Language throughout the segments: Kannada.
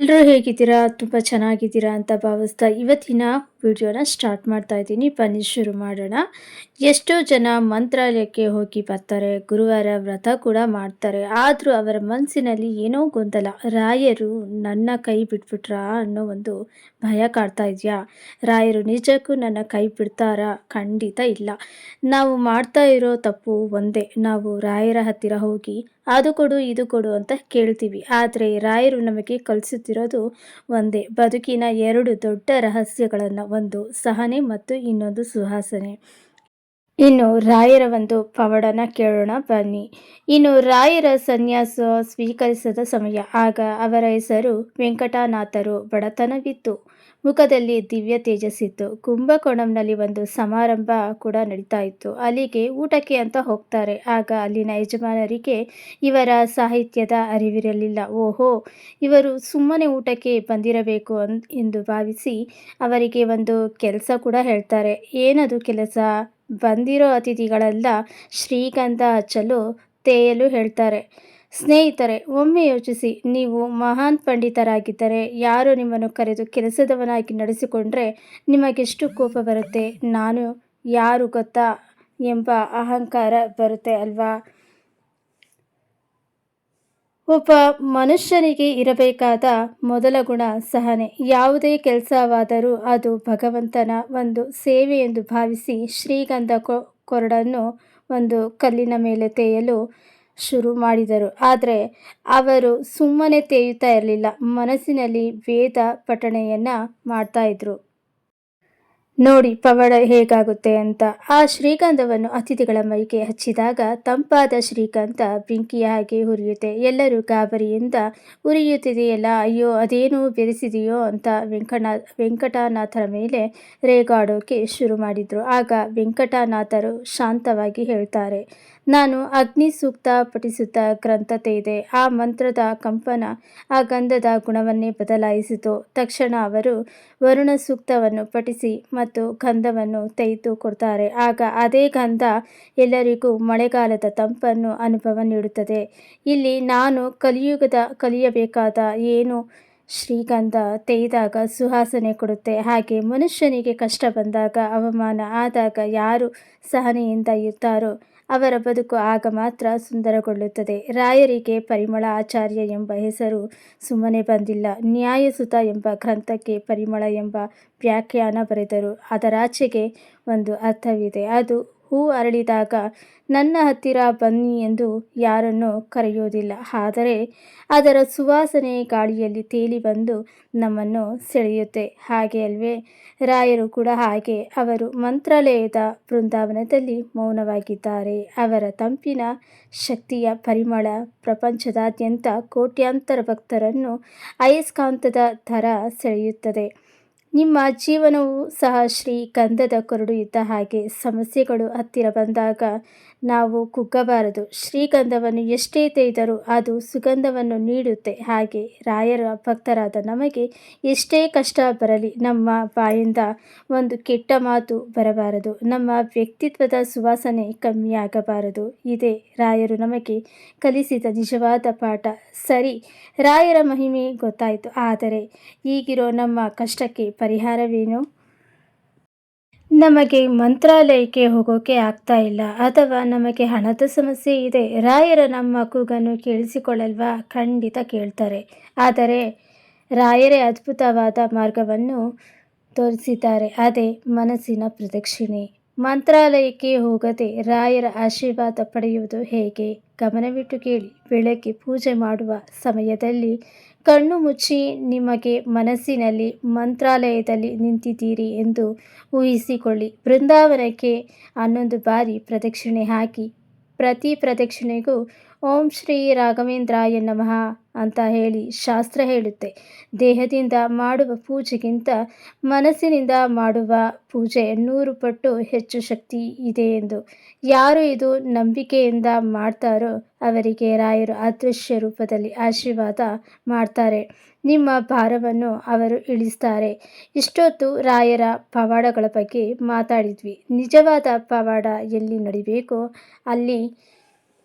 ಎಲ್ಲರೂ ಹೇಗಿದ್ದೀರಾ? ತುಂಬ ಚೆನ್ನಾಗಿದ್ದೀರಾ ಅಂತ ಭಾವಿಸ್ತಾ ಇವತ್ತಿನ ವಿಡಿಯೋನ ಸ್ಟಾರ್ಟ್ ಮಾಡ್ತಾ ಇದ್ದೀನಿ. ಬನ್ನಿ ಶುರು ಮಾಡೋಣ. ಎಷ್ಟೋ ಜನ ಮಂತ್ರಾಲಯಕ್ಕೆ ಹೋಗಿ ಬರ್ತಾರೆ. ಗುರುವಾರ ವ್ರತ ಕೂಡ ಮಾಡ್ತಾರೆ. ಆದರೂ ಅವರ ಮನಸ್ಸಿನಲ್ಲಿ ಏನೋ ಗೊಂದಲ. ರಾಯರು ನನ್ನ ಕೈ ಬಿಟ್ಬಿಟ್ರಾ ಅನ್ನೋ ಒಂದು ಭಯ ಕಾಡ್ತಾ ಇದೆಯಾ? ರಾಯರು, ನಿಜಕ್ಕೂ ನನ್ನ ಕೈ ಬಿಡ್ತಾರಾ? ಖಂಡಿತ ಇಲ್ಲ. ನಾವು ಮಾಡ್ತಾ ಇರೋ ತಪ್ಪು ಒಂದೇ. ನಾವು ರಾಯರ ಹತ್ತಿರ ಹೋಗಿ ಅದು ಕೊಡು, ಇದು ಕೊಡು ಅಂತ ಕೇಳ್ತೀವಿ. ಆದರೆ ರಾಯರು ನಮಗೆ ಕಲಿಸುತ್ತಿರೋದು ಒಂದೇ. ಬದುಕಿನ ಎರಡು ದೊಡ್ಡ ರಹಸ್ಯಗಳನ್ನು ಒಂದು ಸಹನೆ ಮತ್ತು ಇನ್ನೊಂದು ಸುಹಾಸನೆ. ಇನ್ನು ರಾಯರ ಒಂದು ಪವಾಡನ ಕೇಳೋಣ, ಬನ್ನಿ. ಇನ್ನು ರಾಯರ ಸನ್ಯಾಸ ಸ್ವೀಕರಿಸದ ಸಮಯ. ಆಗ ಅವರ ಹೆಸರು ವೆಂಕಟನಾಥರು. ಬಡತನವಿತ್ತು. ಮುಖದಲ್ಲಿ ದಿವ್ಯ ತೇಜಸ್ಸಿತ್ತು ಕುಂಭಕೋಣಂನಲ್ಲಿ ಒಂದು ಸಮಾರಂಭ ಕೂಡ ನಡೀತಾ ಇತ್ತು. ಅಲ್ಲಿಗೆ ಊಟಕ್ಕೆ ಅಂತ ಹೋಗ್ತಾರೆ. ಆಗ ಅಲ್ಲಿನ ಯಜಮಾನರಿಗೆ ಇವರ ಸಾಹಿತ್ಯದ ಅರಿವಿರಲಿಲ್ಲ. ಓಹೋ, ಇವರು ಸುಮ್ಮನೆ ಊಟಕ್ಕೆ ಬಂದಿರಬೇಕು ಎಂದು ಭಾವಿಸಿ ಅವರಿಗೆ ಒಂದು ಕೆಲಸ ಕೂಡ ಹೇಳ್ತಾರೆ. ಏನದು ಕೆಲಸ? ಬಂದಿರೋ ಅತಿಥಿಗಳೆಲ್ಲ ಶ್ರೀಗಂಧ ಹಚ್ಚಲು ತೇಯಲು ಹೇಳ್ತಾರೆ. ಸ್ನೇಹಿತರೆ, ಒಮ್ಮೆ ಯೋಚಿಸಿ. ನೀವು ಮಹಾನ್ ಪಂಡಿತರಾಗಿದ್ದರೆ, ಯಾರು ನಿಮ್ಮನ್ನು ಕರೆದು ಕೆಲಸದವನಾಗಿ ನಡೆಸಿಕೊಂಡ್ರೆ ನಿಮಗೆಷ್ಟು ಕೋಪ ಬರುತ್ತೆ? ನಾನು ಯಾರು ಗೊತ್ತಾ ಎಂಬ ಅಹಂಕಾರ ಬರುತ್ತೆ ಅಲ್ವಾ? ಒಬ್ಬ ಮನುಷ್ಯನಿಗೆ ಇರಬೇಕಾದ ಮೊದಲ ಗುಣ ಸಹನೆ. ಯಾವುದೇ ಕೆಲಸವಾದರೂ ಅದು ಭಗವಂತನ ಒಂದು ಸೇವೆ ಎಂದು ಭಾವಿಸಿ ಶ್ರೀಗಂಧ ಕೊರಡನ್ನು ಒಂದು ಕಲ್ಲಿನ ಮೇಲೆ ತೇಯಲು ಶುರು ಮಾಡಿದರು ಆದರೆ ಅವರು ಸುಮ್ಮನೆ ತೇಯುತ್ತಾ ಇರಲಿಲ್ಲ. ಮನಸ್ಸಿನಲ್ಲಿ ವೇದ ಪಠಣೆಯನ್ನು ಮಾಡ್ತಾ ಇದ್ರು. ನೋಡಿ ಪವಾಡ ಹೇಗಾಗುತ್ತೆ ಅಂತ. ಆ ಶ್ರೀಗಂಧವನ್ನು ಅತಿಥಿಗಳ ಮೈಗೆ ಹಚ್ಚಿದಾಗ ತಂಪಾದ ಶ್ರೀಗಂಧ ಬೆಂಕಿಯ ಹಾಗೆ ಉರಿಯುತ್ತೆ. ಎಲ್ಲರೂ ಗಾಬರಿಯಿಂದ, ಉರಿಯುತ್ತಿದೆಯಲ್ಲ, ಅಯ್ಯೋ, ಅದೇನು ಬೆರೆಸಿದೆಯೋ ಅಂತ ವೆಂಕಟನಾ ವೆಂಕಟನಾಥರ ಮೇಲೆ ರೇಗಾಡೋಕೆ ಶುರು ಮಾಡಿದರು ಆಗ ವೆಂಕಟನಾಥರು ಶಾಂತವಾಗಿ ಹೇಳ್ತಾರೆ ನಾನು ಅಗ್ನಿ ಸೂಕ್ತ ಪಠಿಸುತ್ತ ಗ್ರಂಥತೆ ಇದೆ ಆ ಮಂತ್ರದ ಕಂಪನ ಆ ಗಂಧದ ಗುಣವನ್ನೇ ಬದಲಾಯಿಸಿತು. ತಕ್ಷಣ ಅವರು ವರುಣ ಸೂಕ್ತವನ್ನು ಪಠಿಸಿ ಮತ್ತು ಗಂಧವನ್ನು ತೆಗೆದು ಕೊಡ್ತಾರೆ. ಆಗ ಅದೇ ಗಂಧ ಎಲ್ಲರಿಗೂ ಮಳೆಗಾಲದ ತಂಪನ್ನು ಅನುಭವ ನೀಡುತ್ತದೆ. ಇಲ್ಲಿ ನಾನು ಕಲಿಯುಗದ ಕಲಿಯಬೇಕಾದ ಏನು ಶ್ರೀಗಂಧ ತೆಗೆದಾಗ ಸುಹಾಸನೆ ಕೊಡುತ್ತೆ. ಹಾಗೆ ಮನುಷ್ಯನಿಗೆ ಕಷ್ಟ ಬಂದಾಗ ಅವಮಾನ ಆದಾಗ ಯಾರು ಸಹನೆಯಿಂದ ಇರ್ತಾರೋ ಅವರ ಬದುಕು ಆಗ ಮಾತ್ರ ಸುಂದರಗೊಳ್ಳುತ್ತದೆ. ರಾಯರಿಗೆ ಪರಿಮಳ ಆಚಾರ್ಯ ಎಂಬ ಹೆಸರು ಸುಮ್ಮನೆ ಬಂದಿಲ್ಲ. ನ್ಯಾಯಸುತ ಎಂಬ ಗ್ರಂಥಕ್ಕೆ ಪರಿಮಳ ಎಂಬ ವ್ಯಾಖ್ಯಾನ ಬರೆದರು. ಅದರಾಚೆಗೆ ಒಂದು ಅರ್ಥವಿದೆ. ಅದು ಹೂ ಅರಳಿದಾಗ, ನನ್ನ ಹತ್ತಿರ ಬನ್ನಿ ಎಂದು ಯಾರನ್ನು ಕರೆಯೋದಿಲ್ಲ ಆದರೆ ಅದರ ಸುವಾಸನೆ ಗಾಳಿಯಲ್ಲಿ ತೇಲಿ ಬಂದು ನಮ್ಮನ್ನು ಸೆಳೆಯುತ್ತೆ. ಹಾಗೆ ಅಲ್ವೇ, ರಾಯರು ಕೂಡ ಹಾಗೆ. ಅವರು ಮಂತ್ರಾಲಯದ ಬೃಂದಾವನದಲ್ಲಿ ಮೌನವಾಗಿದ್ದಾರೆ. ಅವರ ತಂಪಿನ ಶಕ್ತಿಯ ಪರಿಮಳ ಪ್ರಪಂಚದಾದ್ಯಂತ ಕೋಟ್ಯಾಂತರ ಭಕ್ತರನ್ನು ಅಯಸ್ಕಾಂತದ ಥರ ಸೆಳೆಯುತ್ತದೆ. ನಿಮ್ಮ ಜೀವನವು ಸಹ ಶ್ರೀ ಗಂಧದ ಕೊರಡು ಇದ್ದ ಹಾಗೆ ಸಮಸ್ಯೆಗಳು ಹತ್ತಿರ ಬಂದಾಗ ನಾವು ಕುಗ್ಗಬಾರದು. ಶ್ರೀಗಂಧವನ್ನು ಎಷ್ಟೇ ತೆಗೆದರೂ ಅದು ಸುಗಂಧವನ್ನು ನೀಡುತ್ತೆ. ಹಾಗೆ ರಾಯರ ಭಕ್ತರಾದ ನಮಗೆ ಎಷ್ಟೇ ಕಷ್ಟ ಬರಲಿ ನಮ್ಮ ಬಾಯಿಂದ ಒಂದು ಕೆಟ್ಟ ಮಾತು ಬರಬಾರದು. ನಮ್ಮ ವ್ಯಕ್ತಿತ್ವದ ಸುವಾಸನೆ ಕಮ್ಮಿಯಾಗಬಾರದು. ಇದೇ ರಾಯರು ನಮಗೆ ಕಲಿಸಿದ ನಿಜವಾದ ಪಾಠ. ಸರಿ, ರಾಯರ ಮಹಿಮೆ ಗೊತ್ತಾಯಿತು. ಆದರೆ ಈಗಿರೋ ನಮ್ಮ ಕಷ್ಟಕ್ಕೆ ಪರಿಹಾರವೇನು? ನಮಗೆ ಮಂತ್ರಾಲಯಕ್ಕೆ ಹೋಗೋಕೆ ಆಗ್ತಾ ಇಲ್ಲ. ಅಥವಾ ನಮಗೆ ಹಣದ ಸಮಸ್ಯೆ ಇದೆ. ರಾಯರ ನಮ್ಮ ಕೂಗನ್ನು ಕೇಳಿಸಿಕೊಳ್ಳಲ್ವಾ? ಖಂಡಿತ ಕೇಳ್ತಾರೆ. ಆದರೆ ರಾಯರೇ ಅದ್ಭುತವಾದ ಮಾರ್ಗವನ್ನು ತೋರಿಸಿದ್ದಾರೆ. ಅದೇ ಮನಸ್ಸಿನ ಪ್ರದಕ್ಷಿಣೆ. ಮಂತ್ರಾಲಯಕ್ಕೆ ಹೋಗದೆ ರಾಯರ ಆಶೀರ್ವಾದ ಪಡೆಯುವುದು ಹೇಗೆ? ಗಮನವಿಟ್ಟು ಕೇಳಿ. ಬೆಳಗ್ಗೆ ಪೂಜೆ ಮಾಡುವ ಸಮಯದಲ್ಲಿ ಕಣ್ಣು ಮುಚ್ಚಿ ನಿಮಗೆ ಮನಸ್ಸಿನಲ್ಲಿ ಮಂತ್ರಾಲಯದಲ್ಲಿ ನಿಂತಿದ್ದೀರಿ ಎಂದು ಊಹಿಸಿಕೊಳ್ಳಿ. ಬೃಂದಾವನಕ್ಕೆ ಹನ್ನೊಂದು ಬಾರಿ ಪ್ರದಕ್ಷಿಣೆ ಹಾಕಿ ಪ್ರತಿ ಪ್ರದಕ್ಷಿಣೆಗೂ ಓಂ ಶ್ರೀ ರಾಘವೇಂದ್ರಾಯ ನಮಃ ಅಂತ ಹೇಳಿ ಶಾಸ್ತ್ರ ಹೇಳುತ್ತೆ. ದೇಹದಿಂದ ಮಾಡುವ ಪೂಜೆಗಿಂತ ಮನಸ್ಸಿನಿಂದ ಮಾಡುವ ಪೂಜೆ ನೂರು ಪಟ್ಟು ಹೆಚ್ಚು ಶಕ್ತಿ ಇದೆ ಎಂದು. ಯಾರು ಇದು ನಂಬಿಕೆಯಿಂದ ಮಾಡ್ತಾರೋ ಅವರಿಗೆ ರಾಯರು ಅದೃಶ್ಯ ರೂಪದಲ್ಲಿ ಆಶೀರ್ವಾದ ಮಾಡ್ತಾರೆ. ನಿಮ್ಮ ಭಾರವನ್ನು ಅವರು ಇಳಿಸ್ತಾರೆ. ಇಷ್ಟೊತ್ತು ರಾಯರ ಪವಾಡಗಳ ಬಗ್ಗೆ ಮಾತಾಡಿದ್ವಿ. ನಿಜವಾದ ಪವಾಡ ಎಲ್ಲಿ ನಡಿಬೇಕೋ, ಅಲ್ಲಿ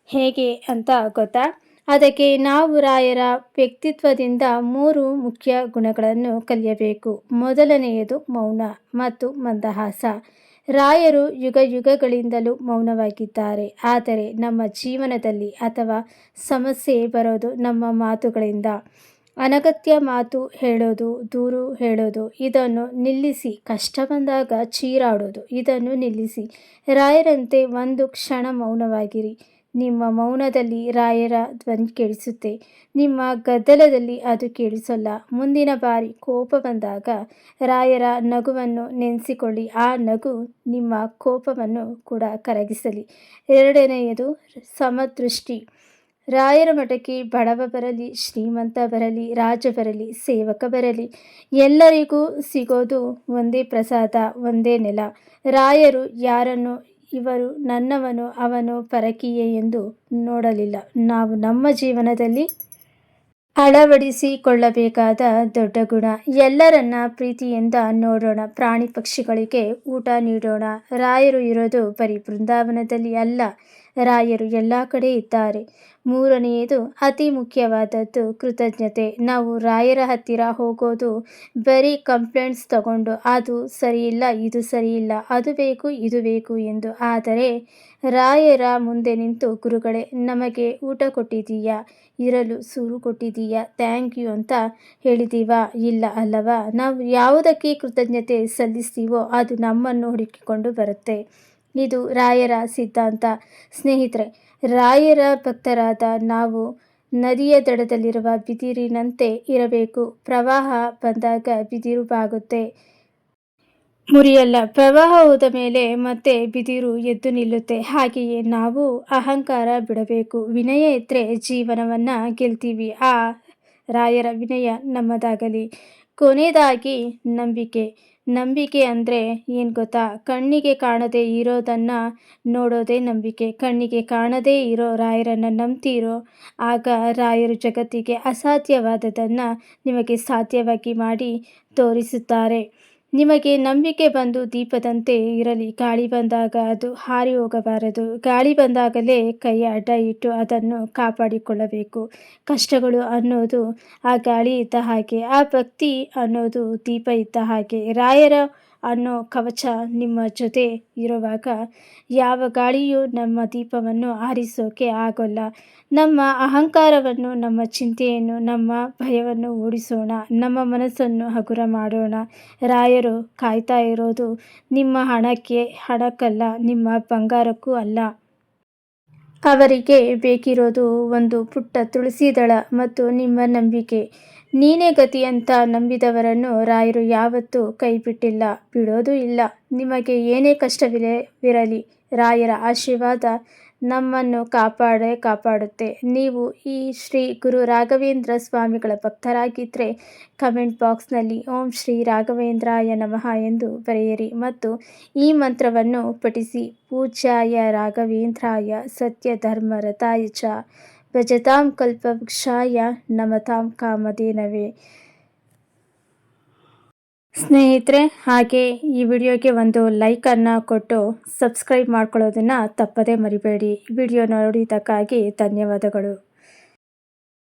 ಹೇಗೆ ಅಂತ ಗೊತ್ತಾ? ಅದಕ್ಕೆ ನಾವು ರಾಯರ ವ್ಯಕ್ತಿತ್ವದಿಂದ ಮೂರು ಮುಖ್ಯ ಗುಣಗಳನ್ನು ಕಲಿಯಬೇಕು. ಮೊದಲನೆಯದು ಮೌನ ಮತ್ತು ಮಂದಹಾಸ. ರಾಯರು ಯುಗ ಯುಗಗಳಿಂದಲೂ ಮೌನವಾಗಿದ್ದಾರೆ. ಆದರೆ ನಮ್ಮ ಜೀವನದಲ್ಲಿ ಅಥವಾ ಸಮಸ್ಯೆ ಬರೋದು ನಮ್ಮ ಮಾತುಗಳಿಂದ. ಅನಗತ್ಯ ಮಾತು ಹೇಳೋದು, ದೂರು ಹೇಳೋದು, ಇದನ್ನು ನಿಲ್ಲಿಸಿ. ಕಷ್ಟ ಬಂದಾಗ ಚೀರಾಡೋದು, ಇದನ್ನು ನಿಲ್ಲಿಸಿ. ರಾಯರಂತೆ ಒಂದು ಕ್ಷಣ ಮೌನವಾಗಿರಿ. ನಿಮ್ಮ ಮೌನದಲ್ಲಿ ರಾಯರ ಧ್ವನಿ ಕೇಳಿಸುತ್ತೆ. ನಿಮ್ಮ ಗದ್ದಲದಲ್ಲಿ ಅದು ಕೇಳಿಸಲ್ಲ. ಮುಂದಿನ ಬಾರಿ ಕೋಪ ಬಂದಾಗ ರಾಯರ ನಗುವನ್ನು ನೆನೆಸಿಕೊಳ್ಳಿ. ಆ ನಗು ನಿಮ್ಮ ಕೋಪವನ್ನು ಕೂಡ ಕರಗಿಸಲಿ. ಎರಡನೆಯದು ಸಮದೃಷ್ಟಿ. ರಾಯರ ಮಠಕ್ಕೆ ಬಡವ ಬರಲಿ, ಶ್ರೀಮಂತ ಬರಲಿ, ರಾಜ ಬರಲಿ, ಸೇವಕ ಬರಲಿ, ಎಲ್ಲರಿಗೂ ಸಿಗೋದು ಒಂದೇ ಪ್ರಸಾದ, ಒಂದೇ ನೆಲ. ರಾಯರು ಯಾರನ್ನು, ಇವರು ನನ್ನವನು ಅವನು ಪರಕೀಯೆ ಎಂದು ನೋಡಲಿಲ್ಲ. ನಾವು ನಮ್ಮ ಜೀವನದಲ್ಲಿ ಅಳವಡಿಸಿಕೊಳ್ಳಬೇಕಾದ ದೊಡ್ಡ ಗುಣ. ಎಲ್ಲರನ್ನ ಪ್ರೀತಿಯಿಂದ ನೋಡೋಣ, ಪ್ರಾಣಿ ಪಕ್ಷಿಗಳಿಗೆ ಊಟ ನೀಡೋಣ. ರಾಯರು ಇರೋದು ಬರೀ ಬೃಂದಾವನದಲ್ಲಿ ಅಲ್ಲ ರಾಯರು ಎಲ್ಲ ಕಡೆ ಇದ್ದಾರೆ. ಮೂರನೆಯದು, ಅತಿ ಮುಖ್ಯವಾದದ್ದು ಕೃತಜ್ಞತೆ. ನಾವು ರಾಯರ ಹತ್ತಿರ ಹೋಗೋದು, ಬರೀ ಕಂಪ್ಲೇಂಟ್ಸ್ ತಗೊಂಡು, ಅದು ಸರಿಯಿಲ್ಲ, ಇದು ಸರಿಯಿಲ್ಲ, ಅದು ಬೇಕು, ಇದು ಬೇಕು ಎಂದು. ಆದರೆ, ರಾಯರ ಮುಂದೆ ನಿಂತು, ಗುರುಗಳೇ, ನಮಗೆ ಊಟ ಕೊಟ್ಟಿದ್ದೀಯಾ? ಇರಲು ಸೂರು ಕೊಟ್ಟಿದ್ದೀಯಾ? ಥ್ಯಾಂಕ್ ಯು ಅಂತ ಹೇಳಿದ್ದೀವಾ ಇಲ್ಲ ಅಲ್ಲವಾ? ನಾವು ಯಾವುದಕ್ಕೆ ಕೃತಜ್ಞತೆ ಸಲ್ಲಿಸ್ತೀವೋ, ಅದು ನಮ್ಮನ್ನು ಹುಡುಕಿಕೊಂಡು ಬರುತ್ತೆ. ಇದು ರಾಯರ ಸಿದ್ಧಾಂತ. ಸ್ನೇಹಿತರೆ, ರಾಯರ ಭಕ್ತರಾದ ನಾವು ನದಿಯ ದಡದಲ್ಲಿರುವ ಬಿದಿರಿನಂತೆ ಇರಬೇಕು. ಪ್ರವಾಹ ಬಂದಾಗ ಬಿದಿರು ಬಾಗುತ್ತೆ. ಮುರಿಯಲ್ಲ. ಪ್ರವಾಹ ಹೋದ ಮೇಲೆ ಮತ್ತೆ ಬಿದಿರು ಎದ್ದು ನಿಲ್ಲುತ್ತೆ. ಹಾಗೆಯೇ ನಾವು ಅಹಂಕಾರ ಬಿಡಬೇಕು. ವಿನಯ ಇದ್ದರೆ ಜೀವನವನ್ನು ಗೆಲ್ತೀವಿ. ಆ ರಾಯರ ವಿನಯ ನಮ್ಮದಾಗಲಿ. ಕೊನೆಯದಾಗಿ ನಂಬಿಕೆ. ನಂಬಿಕೆ ಅಂದರೆ ಏನು ಗೊತ್ತಾ? ಕಣ್ಣಿಗೆ ಕಾಣದೇ ಇರೋದನ್ನು ನೋಡೋದೇ ನಂಬಿಕೆ. ಕಣ್ಣಿಗೆ ಕಾಣದೇ ಇರೋ ರಾಯರನ್ನು ನಂಬ್ತೀರೋ ಆಗ ರಾಯರು ಜಗತ್ತಿಗೆ ಅಸಾಧ್ಯವಾದದನ್ನು ನಿಮಗೆ ಸಾಧ್ಯವಾಗಿ ಮಾಡಿ ತೋರಿಸುತ್ತಾರೆ. ನಿಮಗೆ ನಂಬಿಕೆ ಬಂದು ದೀಪದಂತೆ ಇರಲಿ. ಗಾಳಿ ಬಂದಾಗ ಅದು ಹಾರಿ ಹೋಗಬಾರದು. ಗಾಳಿ ಬಂದಾಗಲೇ ಕೈ ಅಡ್ಡ ಇಟ್ಟು ಅದನ್ನು ಕಾಪಾಡಿಕೊಳ್ಳಬೇಕು. ಕಷ್ಟಗಳು ಅನ್ನೋದು ಆ ಗಾಳಿ ಇದ್ದ ಹಾಗೆ, ಆ ಭಕ್ತಿ ಅನ್ನೋದು ದೀಪ ಇದ್ದ ಹಾಗೆ. ರಾಯರ ಅನ್ನೋ ಕವಚ ನಿಮ್ಮ ಜೊತೆ ಇರುವಾಗ ಯಾವ ಗಾಳಿಯೂ ನಮ್ಮ ದೀಪವನ್ನು ಆರಿಸೋಕೆ ಆಗೋಲ್ಲ. ನಮ್ಮ ಅಹಂಕಾರವನ್ನು, ನಮ್ಮ ಚಿಂತೆಯನ್ನು, ನಮ್ಮ ಭಯವನ್ನು ಓಡಿಸೋಣ. ನಮ್ಮ ಮನಸ್ಸನ್ನು ಹಗುರ ಮಾಡೋಣ. ರಾಯರು ಕಾಯ್ತಾ ಇರೋದು ನಿಮ್ಮ ಹಣಕ್ಕೆ ಹಣಕ್ಕಲ್ಲ, ನಿಮ್ಮ ಬಂಗಾರಕ್ಕೂ ಅಲ್ಲ. ಅವರಿಗೆ ಬೇಕಿರೋದು ಒಂದು ಪುಟ್ಟ ತುಳಸಿ ದಳ ಮತ್ತು ನಿಮ್ಮ ನಂಬಿಕೆ. ನೀನೇ ಗತಿ ಅಂತ ನಂಬಿದವರನ್ನು ರಾಯರು ಯಾವತ್ತೂ ಕೈಬಿಟ್ಟಿಲ್ಲ. ಬಿಡೋದೂ ಇಲ್ಲ. ನಿಮಗೆ ಏನೇ ಕಷ್ಟವಿರಲಿ ರಾಯರ ಆಶೀರ್ವಾದ ನಮ್ಮನ್ನು ಕಾಪಾಡೇ ಕಾಪಾಡುತ್ತೆ. ನೀವು ಈ ಶ್ರೀ ಗುರು ರಾಘವೇಂದ್ರ ಸ್ವಾಮಿಗಳ ಭಕ್ತರಾಗಿದ್ದರೆ ಕಮೆಂಟ್ ಬಾಕ್ಸ್ನಲ್ಲಿ ಓಂ ಶ್ರೀ ರಾಘವೇಂದ್ರಾಯ ನಮಃ ಎಂದು ಬರೆಯಿರಿ ಮತ್ತು ಈ ಮಂತ್ರವನ್ನು ಪಠಿಸಿ ಪೂಜಾಯ ರಾಘವೇಂದ್ರಾಯ ಸತ್ಯ ಧರ್ಮ ರಥಾಯ ಚ. ಭಜತಾಂ ಕಲ್ಪವೃಕ್ಷಾಯ ನಮತಾಂ ಕಾಮಧೇನವೇ. ಸ್ನೇಹಿತರೆ, ಹಾಗೆ ಈ ವಿಡಿಯೋಗೆ ಒಂದು ಲೈಕನ್ನು ಕೊಟ್ಟು ಸಬ್ಸ್ಕ್ರೈಬ್ ಮಾಡ್ಕೊಳ್ಳೋದನ್ನು ತಪ್ಪದೇ ಮರಿಬೇಡಿ. ವಿಡಿಯೋ ನೋಡಿದ್ದಕ್ಕಾಗಿ ಧನ್ಯವಾದಗಳು.